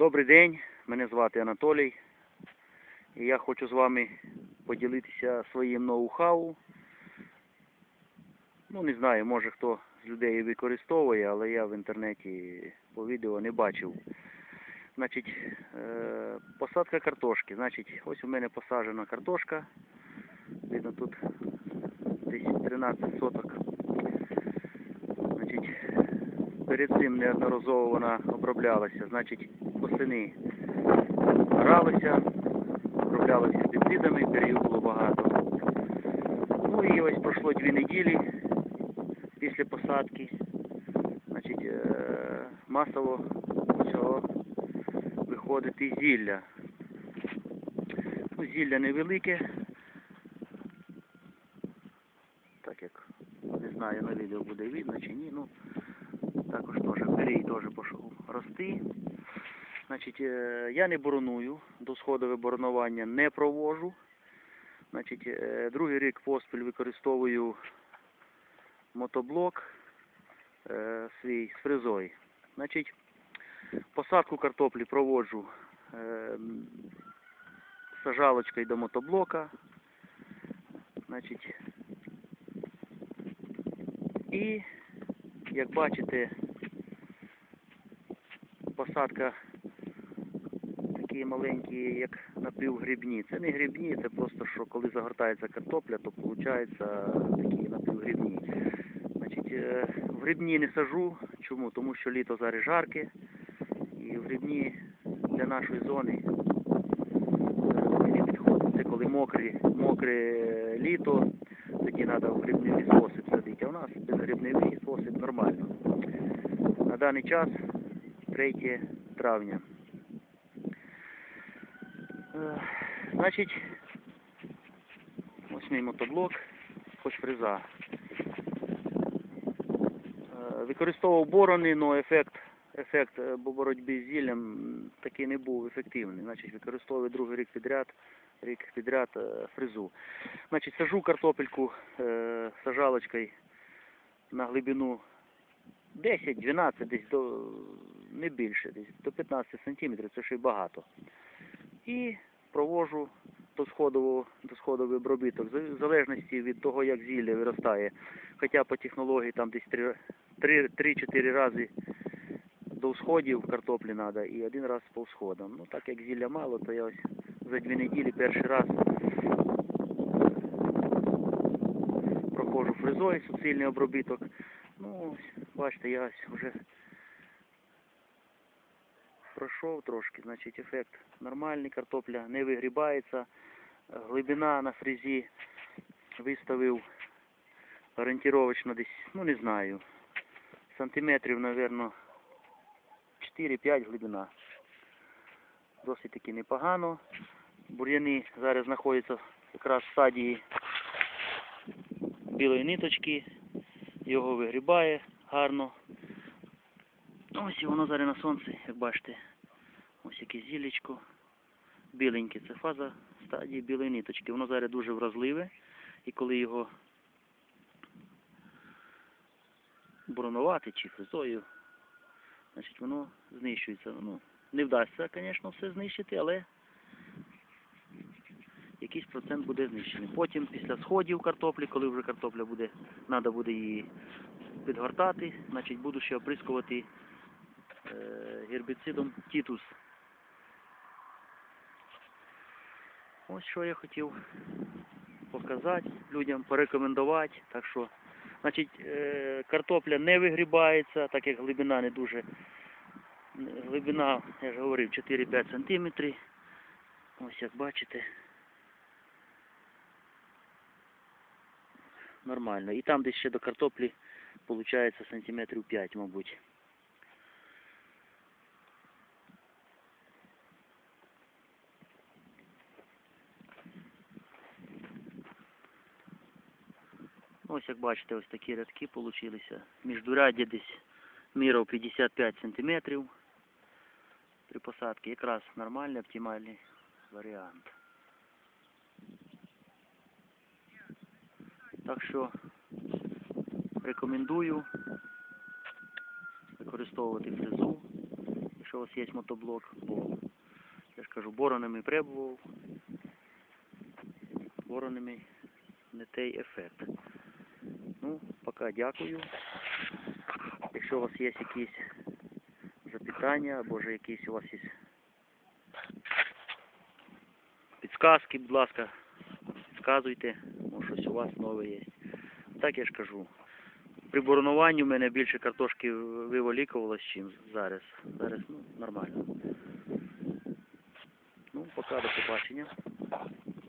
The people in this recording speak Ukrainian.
Добрий день, мене звати Анатолій. І я хочу з вами поділитися своїм ноу-хау. Ну, не знаю, може хто з людей використовує, але я в інтернеті по відео не бачив. Значить, е, посадка картошки. Значить, ось у мене посаджена картошка. Видно, тут десь 13 соток. Значить, перед цим неодноразово вона оброблялася. Значить, восени гралися, оброблялися пестицидами, період було багато. Ну і ось пройшло дві неділі після посадки. Значить, е, масово почало виходити зілля. Ну, зілля невелике. Так як не знаю, на відео буде видно чи ні. Ну, також теж перій теж пішов рости. Значить, е, я не бороную, досходове боронування не провожу. Значить, е, другий рік поспіль використовую мотоблок е, свій з фрезою. Значить, посадку картоплі проводжу сажалочкою до мотоблока. Значить, і, як бачите, посадка такі маленькі, як напівгрібні. Це не грібні, це просто що коли загортається картопля, то виходить такі напівгрібні. Значить, е, в грибні не сажу. Чому? Тому що літо зараз жарке, і в грибні для нашої зони підходить. Це коли мокре, літо, тоді треба в грибний спосіб садити. А у нас безгрибний спосіб нормально. На даний час 3 травня. Е, Значить, ось мій мотоблок, хоч фреза. Е, Використовував борони, але ефект, ефект е, по боротьбі з зіллям такий не був ефективний. Значить, використовую другий рік підряд, рік підряд фрезу. Значить, сажу картопельку сажалочкою на глибину 10-12, десь до не більше, десь до 15 сантиметрів, це ще й багато. І провожу досходову, досходовий обробіток, в залежності від того, як зілля виростає. Хоча по технології там десь 3-4 рази до всходів картоплі треба і один раз по всходам. Ну так як зілля мало, то я ось за дві неділі перший раз проходжу фрезою суцільний обробіток. Ну, бачите, я ось вже пройшов трошки, значить ефект нормальний, картопля не вигрібається. Глибина на фрезі виставив орієнтировочно десь, ну не знаю, сантиметрів, напевно, 4-5 глибина. Досить таки непогано. Бур'яни зараз знаходяться якраз в стадії білої ниточки, його вигрібає гарно. Ось і воно зараз на сонці, як бачите. Ось яке зілечко. Біленьке. Це фаза стадії білої ниточки. Воно зараз дуже вразливе. І коли його боронувати чи фрезою, значить воно знищується. Ну, не вдасться, звісно, все знищити, але якийсь процент буде знищений. Потім після сходів картоплі, коли вже картопля буде, треба буде її підгортати, значить буду ще оприскувати е, гербіцидом тітус. Ось що я хотів показати людям, порекомендувати. Так що, значить, е, картопля не вигрібається, так як глибина не дуже. Глибина, я ж говорив, 4-5 сантиметрів. Ось як бачите. Нормально. І там десь ще до картоплі виходить сантиметрів 5, мабуть. Ось як бачите, ось такі рядки получилися. Міждуряддя десь міров 55 сантиметрів при посадці. Якраз нормальний, оптимальний варіант. Так що рекомендую використовувати фрезу. якщо у вас є мотоблок, бо я ж кажу, боронами прибував, боронами не той ефект. Ну, поки дякую. Якщо у вас є якісь запитання, або ж якісь у вас є підсказки, будь ласка, підказуйте, може щось у вас нове є. Так я ж кажу. При боронуванні в мене більше картошки виволікувалось, чим зараз. Зараз ну, нормально. Ну, пока до побачення.